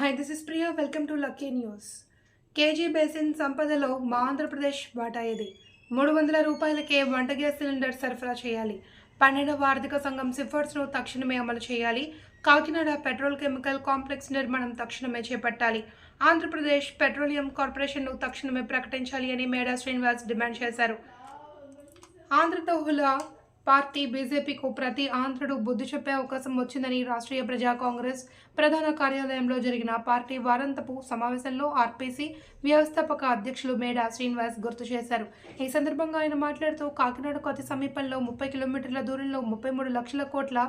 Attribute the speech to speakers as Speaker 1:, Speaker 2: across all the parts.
Speaker 1: Hi this is Priya welcome to lucky news KG basin సంపదలో మా ఆంధ్రప్రదేశ్ వాటా ఇది మూడు వందల రూపాయలకే వంట గ్యాస్ సిలిండర్ సరఫరా చేయాలి. పన్నెండవ ఆర్థిక సంఘం సిఫార్సును తక్షణమే అమలు చేయాలి. కాకినాడ పెట్రోల్ కెమికల్ కాంప్లెక్స్ నిర్మాణం తక్షణమే చేపట్టాలి. ఆంధ్రప్రదేశ్ పెట్రోలియం కార్పొరేషన్ను తక్షణమే ప్రకటించాలి అని మేడా శ్రీనివాస్ డిమాండ్ చేశారు. ఆంధ్రతోహుల పార్టీ బీజేపీకు ప్రతి ఆంధ్రుడు బుద్ధి చెప్పే అవకాశం వచ్చిందని రాష్ట్రీయ ప్రజా కాంగ్రెస్ ప్రధాన కార్యాలయంలో జరిగిన పార్టీ వారంతపు సమావేశంలో ఆర్పీసీ వ్యవస్థాపక అధ్యక్షులు మేడా శ్రీనివాస్ గుర్తు చేశారు. ఈ సందర్భంగా ఆయన మాట్లాడుతూ కాకినాడకు అతి సమీపంలో ముప్పై కిలోమీటర్ల దూరంలో ముప్పై మూడు లక్షల కోట్ల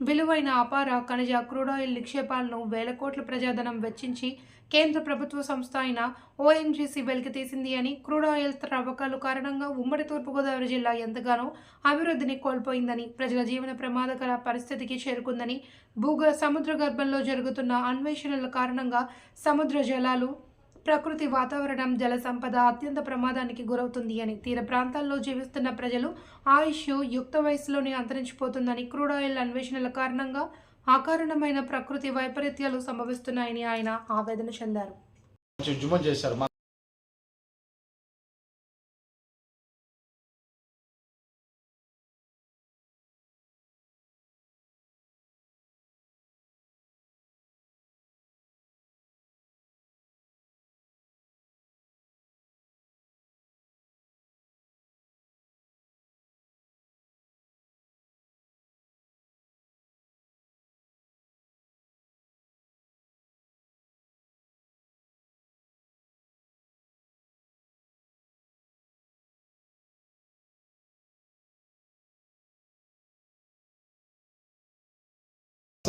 Speaker 1: విలువైన అపార ఖనిజ క్రూడ్ ఆయిల్ నిక్షేపాలను వేల కోట్ల ప్రజాధనం వెచ్చించి కేంద్ర ప్రభుత్వ సంస్థ అయిన ఓఎన్జీసీ వెలికి తీసింది అని క్రూడ్ ఆయిల్ త్రవ్వకాలు కారణంగా ఉమ్మడి తూర్పుగోదావరి జిల్లా ఎంతగానో అభివృద్ధిని కోల్పోయిందని ప్రజల జీవన ప్రమాదకర పరిస్థితికి చేరుకుందని భూగ సముద్ర గర్భంలో జరుగుతున్న అన్వేషణల కారణంగా సముద్ర జలాలు ప్రకృతి వాతావరణం జల సంపద అత్యంత ప్రమాదానికి గురవుతుంది అని తీర ప్రాంతాల్లో జీవిస్తున్న ప్రజలు ఆయుష్ యుక్త వయసులోనే అంతరించిపోతుందని క్రూడ్ ఆయిల్ అన్వేషణల కారణంగా అకారణమైన ప్రకృతి వైపరీత్యాలు సంభవిస్తున్నాయని ఆయన ఆవేదన చెందారు.
Speaker 2: చేశారు.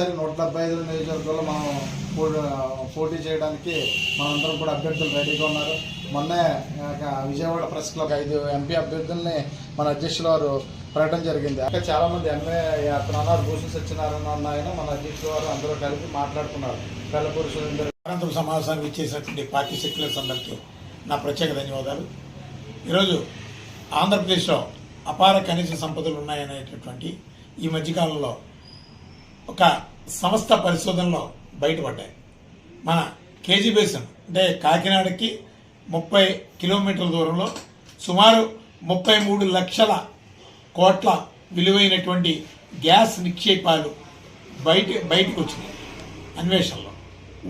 Speaker 2: సరే నూట డెబ్బై ఐదు నియోజకవర్గంలో మనం పోటీ చేయడానికి మనందరం కూడా అభ్యర్థులు రెడీగా ఉన్నారు. మొన్నే విజయవాడ ప్రెస్ క్లబ్ ఐదు ఎంపీ అభ్యర్థుల్ని మన అధ్యక్షుల వారు ప్రకటన జరిగింది. అక్కడ చాలామంది ఎంఏ అతను అన్నారు భూషణ్ సత్యనారాయణ అన్న మన అధ్యక్షుల వారు అందరూ కలిపి మాట్లాడుతున్నారు కల్లపూరి సురేందర్
Speaker 3: అనంతరం సమావేశానికి ఇచ్చేసినటువంటి పార్టీ సెక్యులర్స్ అందరికీ నా ప్రత్యేక ధన్యవాదాలు. ఈరోజు ఆంధ్రప్రదేశ్లో అపార కనీస సంపదలు ఉన్నాయనేటటువంటి ఈ మధ్యకాలంలో ఒక సంస్థ పరిశోధనలో బయటపడ్డాయి. మన కేజీ బేసన్ అంటే కాకినాడకి ముప్పై కిలోమీటర్ల దూరంలో సుమారు ముప్పై మూడు లక్షల కోట్ల విలువైనటువంటి గ్యాస్ నిక్షేపాలు బయట బయటకు వచ్చినాయి అన్వేషణలో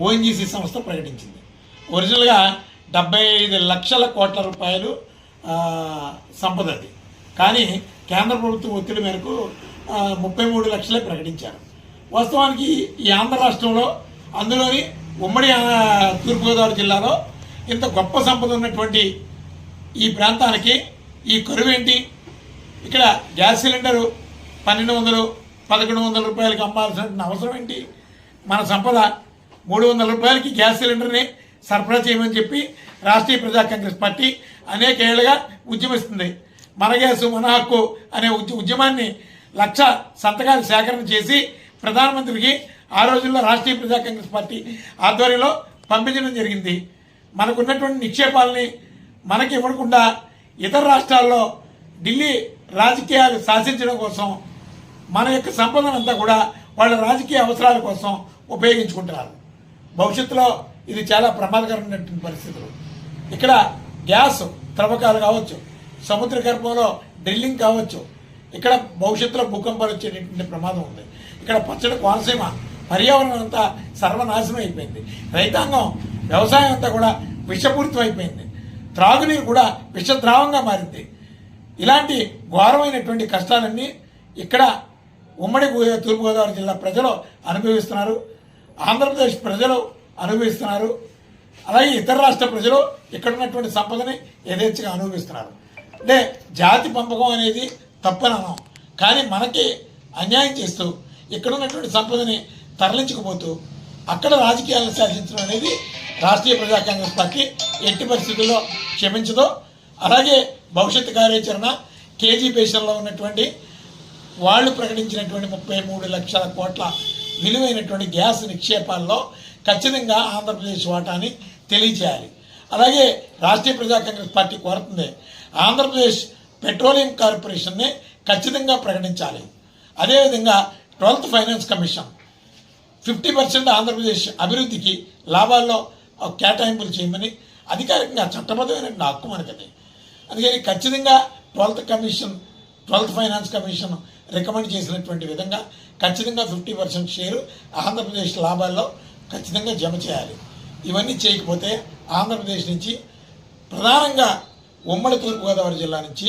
Speaker 3: ఓఎన్జీసీ సంస్థ ప్రకటించింది. ఒరిజినల్గా డెబ్బై ఐదు లక్షల కోట్ల రూపాయలు సంపద అది కానీ కేంద్ర ప్రభుత్వం ఒత్తిడి మేరకు ముప్పై మూడు లక్షలే ప్రకటించారు. వాస్తవానికి ఈ ఆంధ్ర రాష్ట్రంలో అందులోని ఉమ్మడి తూర్పుగోదావరి జిల్లాలో ఇంత గొప్ప సంపద ఉన్నటువంటి ఈ ప్రాంతానికి ఈ కరువు ఏంటి? ఇక్కడ గ్యాస్ సిలిండరు పన్నెండు వందలు పదకొండు వందల రూపాయలకి అమ్మాల్సిన అవసరం ఏంటి? మన సంపద మూడు వందల రూపాయలకి గ్యాస్ సిలిండర్ని సరఫరా చేయమని చెప్పి రాష్ట్రీయ ప్రజా కాంగ్రెస్ పార్టీ అనేక ఏళ్ళుగా ఉద్యమిస్తుంది. మన గ్యాసు మన హక్కు అనే ఉద్యమాన్ని లక్ష సంతకాలు సేకరణ చేసి ప్రధానమంత్రికి ఆ రోజుల్లో రాష్ట్రీయ ప్రజా కాంగ్రెస్ పార్టీ ఆధ్వర్యంలో పంపించడం జరిగింది. మనకున్నటువంటి నిక్షేపాలని మనకి ఇవ్వకుండా ఇతర రాష్ట్రాల్లో ఢిల్లీ రాజకీయాలు శాసించడం కోసం మన యొక్క సంపదనంతా కూడా వాళ్ళ రాజకీయ అవసరాల కోసం ఉపయోగించుకుంటున్నారు. భవిష్యత్తులో ఇది చాలా ప్రమాదకరమైనటువంటి పరిస్థితులు. ఇక్కడ గ్యాస్ త్రవ్వకాలు కావచ్చు సముద్ర గర్భంలో డ్రిల్లింగ్ కావచ్చు ఇక్కడ భవిష్యత్తులో భూకంపాలు వచ్చేటటువంటి ప్రమాదం ఉంది. ఇక్కడ పచ్చడి కోనసీమ పర్యావరణం అంతా సర్వనాశనం అయిపోయింది. రైతాంగం వ్యవసాయం అంతా కూడా విషపూరితం అయిపోయింది త్రాగునీరు కూడా విషద్రావంగా మారింది. ఇలాంటి ఘోరమైనటువంటి కష్టాలన్నీ ఇక్కడ ఉమ్మడి తూర్పుగోదావరి జిల్లా ప్రజలు అనుభవిస్తున్నారు. ఆంధ్రప్రదేశ్ ప్రజలు అనుభవిస్తున్నారు. అలాగే ఇతర రాష్ట్ర ప్రజలు ఇక్కడ ఉన్నటువంటి సంపదని యథేచ్ఛగా అనుభవిస్తున్నారు. అంటే జాతి పంపకం అనేది తప్పననం కానీ మనకి అన్యాయం చేస్తూ ఇక్కడ ఉన్నటువంటి సంపదని తరలించకపోతూ అక్కడ రాజకీయాలను శాసించడం అనేది రాష్ట్రీయ ప్రజా కాంగ్రెస్ పార్టీ ఎట్టి పరిస్థితుల్లో క్షమించదు. అలాగే భవిష్యత్తు కార్యాచరణ కేజీ పేషన్లో ఉన్నటువంటి వాళ్ళు ప్రకటించినటువంటి ముప్పై మూడు లక్షల కోట్ల విలువైనటువంటి గ్యాస్ నిక్షేపాల్లో ఖచ్చితంగా ఆంధ్రప్రదేశ్ వాటాని తెలియజేయాలి. అలాగే రాష్ట్రీయ ప్రజా కాంగ్రెస్ పార్టీ కోరుతుంది ఆంధ్రప్రదేశ్ పెట్రోలియం కార్పొరేషన్ని ఖచ్చితంగా ప్రకటించాలి. అదేవిధంగా twelfth finance commission. Fifty percent Andhra Pradesh అభివృద్ధికి లాభాల్లో కేటాయింపులు చేయమని అధికారికంగా చట్టబద్ధమైన హక్కు మనకది. అందుకని ఖచ్చితంగా twelfth commission twelfth finance commission recommend చేసినటువంటి విధంగా ఖచ్చితంగా ఫిఫ్టీ పర్సెంట్ షేరు ఆంధ్రప్రదేశ్ లాభాల్లో ఖచ్చితంగా జమ చేయాలి. ఇవన్నీ చేయకపోతే ఆంధ్రప్రదేశ్ నుంచి ప్రధానంగా ఉమ్మడి తూర్పుగోదావరి జిల్లా నుంచి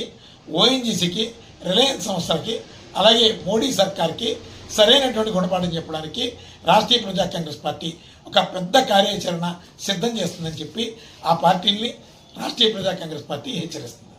Speaker 3: ఓఎన్జీసీకి రిలయన్స్ సంస్థలకి అలాగే మోడీ సర్కార్కి సరైనటువంటి గుణపాఠం చెప్పడానికి రాష్ట్రీయ ప్రజా కాంగ్రెస్ పార్టీ ఒక పెద్ద కార్యాచరణ సిద్ధం చేస్తుందని చెప్పి ఆ పార్టీని రాష్ట్రీయ ప్రజా కాంగ్రెస్ పార్టీ హెచ్చరిస్తుంది.